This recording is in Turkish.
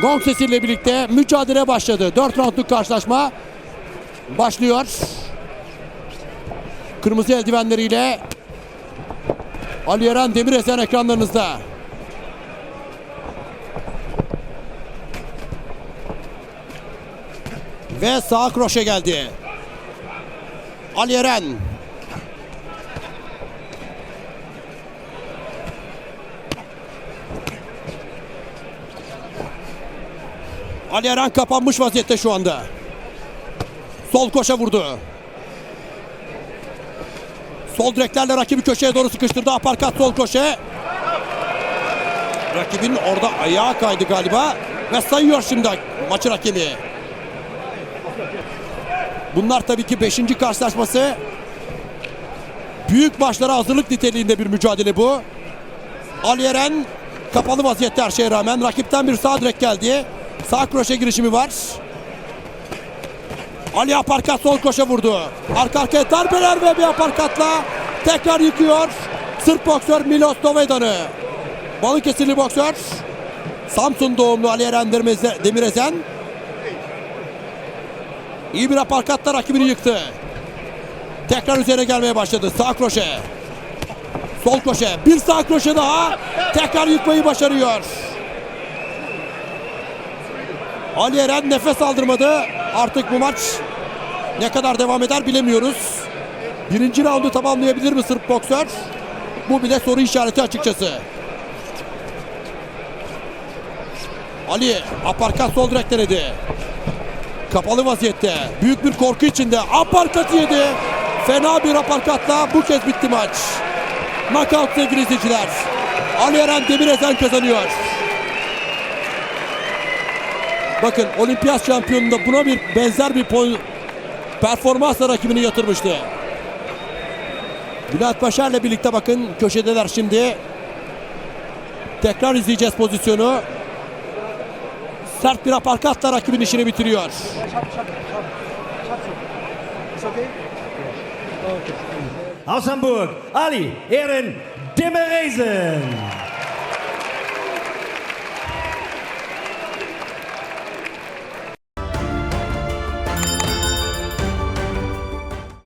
Gong sesiyle birlikte mücadele başladı. 4 roundluk karşılaşma başlıyor. Kırmızı eldivenleriyle Ali Eren Demiresen ekranlarınızda. Ve sağ kroşe geldi. Ali Eren. Ali Eren kapanmış vaziyette şu anda. Sol koşa vurdu. Sol direklerle rakibi köşeye doğru sıkıştırdı. Aparkat sol köşe. Rakibin orada ayağı kaydı galiba. Ve sayıyor şimdi maçın hakemi. Bunlar tabii ki 5. karşılaşması. Büyük maçlara hazırlık niteliğinde bir mücadele bu. Ali Eren kapalı vaziyette her şeye rağmen. Rakipten bir sağ direk geldi. Sağ kroşe girişimi var. Ali aparkat sol koşa vurdu. Arka arkaya darbeler ve bir aparkatla tekrar yıkıyor. Sırp boksör Milos Dovedan'ı. Balıkesirli boksör. Samsun doğumlu Ali Eren Demireze- Demirezen. İyi bir aparkatla rakibini yıktı. Tekrar üzerine gelmeye başladı. Sağ kroşe. Sol kroşe. Bir sağ kroşe daha. Tekrar yıkmayı başarıyor. Ali Eren nefes aldırmadı. Artık bu maç ne kadar devam eder bilemiyoruz. Birinci raundu tamamlayabilir mi Sırp boksör? Bu bile soru işareti açıkçası. Ali aparkat sol direk denedi. Kapalı vaziyette. Büyük bir korku içinde. Aparkat yedi. Fena bir aparkatla bu kez bitti maç. Knockout sevgili izleyiciler. Ali Eren Demiresen kazanıyor. Bakın olimpiyat şampiyonunda buna bir benzer bir performansla rakibini yatırmıştı. Bülent Başar'la birlikte bakın köşedeler şimdi. Tekrar izleyeceğiz pozisyonu. Sert bir aparkatla rakibin işini bitiriyor. Aus Hamburg, Ali Ehren Demeresen.